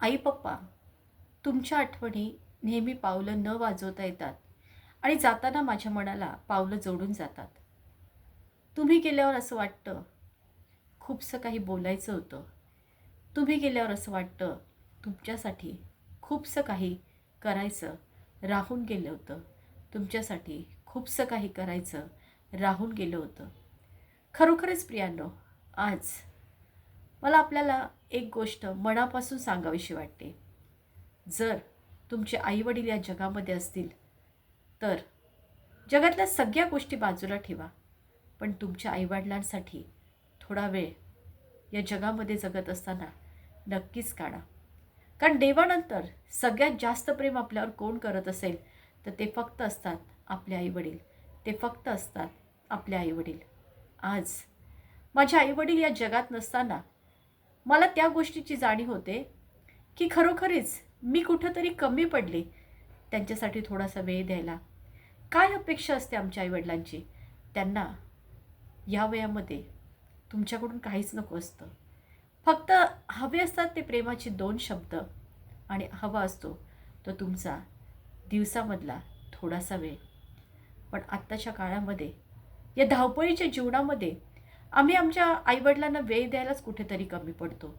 आई पप्पा तुमच्या आठवणी नेहमी पावलं न वाजवता येतात आणि जाताना माझ्या मनाला पावलं जोडून जातात. तुम्ही गेल्यावर असं वाटतं खूपसं काही बोलायचं होतं. तुम्ही गेल्यावर असं वाटतं तुमच्यासाठी खूपसं काही करायचं राहून गेलं होतं. तुमच्यासाठी खूपसं काही करायचं राहून गेलं होतं. खरोखरच प्रियांनो आज मला आपल्याला एक गोष्ट मनापासून सांगावीशी वाटते. जर तुमचे आईवडील या जगामध्ये असतील तर जगातल्या सगळ्या गोष्टी बाजूला ठेवा. पण तुमच्या आईवडिलांसाठी थोडा वेळ या जगामध्ये जगत असताना नक्कीच काढा. कारण देवानंतर सगळ्यात जास्त प्रेम आपल्यावर कोण करत असेल तर ते फक्त असतात आपले आईवडील. ते फक्त असतात आपले आईवडील. आज माझे आईवडील या जगात नसताना मला त्या गोष्टीची जाणीव होते की खरोखरीच मी कुठंतरी कमी पडले त्यांच्यासाठी थोडासा वेळ द्यायला. काय अपेक्षा असते आमच्या आईवडिलांची? त्यांना या वयामध्ये तुमच्याकडून काहीच नको असतं. फक्त हवे असतात ते प्रेमाचे दोन शब्द आणि हवा असतो तो तुमचा दिवसामधला थोडासा वेळ. पण आत्ताच्या काळामध्ये या धावपळीच्या जीवनामध्ये आम्ही आमच्या आईवडिलांना वेळ द्यायलाच कुठेतरी कमी पडतो.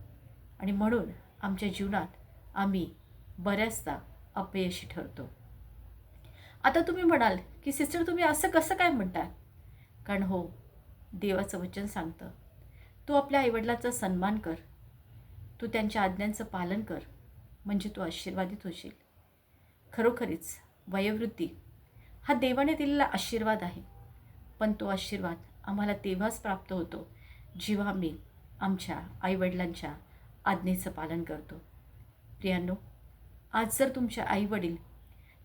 आणि म्हणून आमच्या जीवनात आम्ही बऱ्याचदा अपयशी ठरतो. आता तुम्ही म्हणाल की सिस्टर तुम्ही असं कसं काय म्हणता कारण हो देवाचं वचन सांगतं. तू आपल्या आईवडिलाचा सन्मान कर. तू त्यांच्या आज्ञांचं पालन कर. म्हणजे तू आशीर्वादित होशील. खरोखरीच वयोवृद्धी हा देवाने दिलेला आशीर्वाद आहे. पण तो आशीर्वाद आम्हाला तेव्हाच प्राप्त होतो जेव्हा आम्ही आमच्या आईवडिलांच्या आज्ञेचं पालन करतो. प्रियांनो आज जर तुमचे आईवडील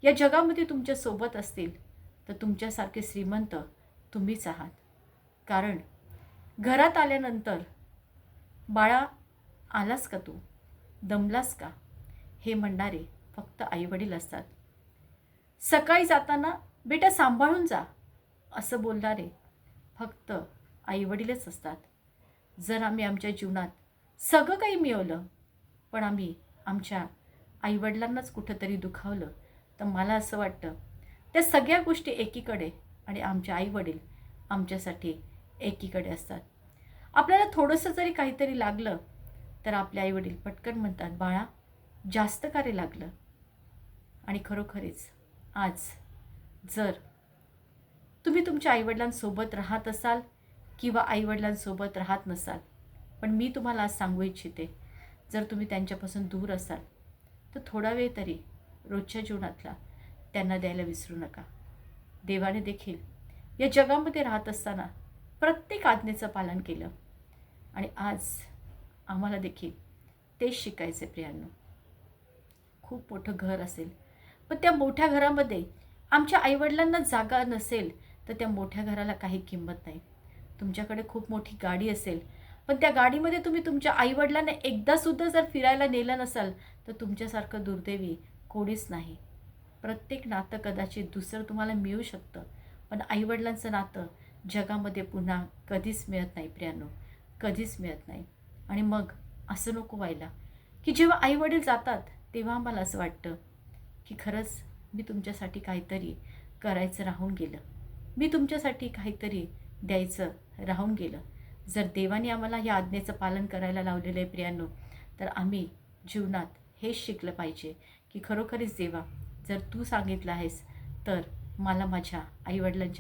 या जगामध्ये तुमच्यासोबत असतील तर तुमच्यासारखे श्रीमंत तुम्हीच आहात. कारण घरात आल्यानंतर बाळा आलास का तू? दमलास का? हे म्हणणारे फक्त आईवडील असतात. सकाळी जाताना बेटा सांभाळून जा असं बोलणारे फक्त आईवडीलच असतात. जर आम्ही आमच्या जीवनात सगळं काही मिळवलं पण आम्ही आमच्या आईवडिलांनाच कुठंतरी दुखावलं तर मला असं वाटतं त्या सगळ्या गोष्टी एकीकडे आणि आमचे आईवडील आमच्यासाठी एकीकडे असतात. आपल्याला थोडंसं जरी काहीतरी लागलं तर आपले आईवडील पटकन म्हणतात बाळा जास्त का रे लागलं? आणि खरोखरीच आज जर तुम्ही तुमच्या आईवडिलांसोबत राहत असाल किंवा आईवडिलांसोबत राहत नसाल पण मी तुम्हाला आज सांगू इच्छिते जर तुम्ही त्यांच्यापासून दूर असाल तर थोडा वेळ तरी रोजच्या जीवनातला त्यांना द्यायला विसरू नका. देवाने देखील या जगामध्ये राहत असताना प्रत्येक आज्ञेचं पालन केलं आणि आज आम्हाला देखील तेच शिकायचे प्रियांनो. खूप मोठं घर असेल पण त्या मोठ्या घरामध्ये आमच्या आईवडिलांना जागा नसेल तर त्या मोठ्या घराला काही किंमत नाही. तुमच्याकडे खूप मोठी गाडी असेल पण त्या गाडीमध्ये तुम्ही तुमच्या आईवडिलांना एकदासुद्धा जर फिरायला नेलं नसाल तर तुमच्यासारखं दुर्दैवी कोणीच नाही. प्रत्येक नातं कदाचित दुसरं तुम्हाला मिळू शकतं पण आईवडिलांचं नातं जगामध्ये पुन्हा कधीच मिळत नाही प्रियांनो कधीच मिळत नाही. आणि मग असं नको व्हायला की जेव्हा आईवडील जातात तेव्हा मला असं वाटतं की खरंच मी तुमच्यासाठी काहीतरी करायचं राहून गेलं. मी तुमच्यासाठी काहीतरी द्यायचं राहून गेलं. जर देवाने आम्हाला या आज्ञेचं पालन करायला लावलेलं आहे प्रियांनो तर आम्ही जीवनात हेच शिकलं पाहिजे की खरोखरीच देवा जर तू सांगितलं आहेस तर मला माझ्या आईवडिलांच्या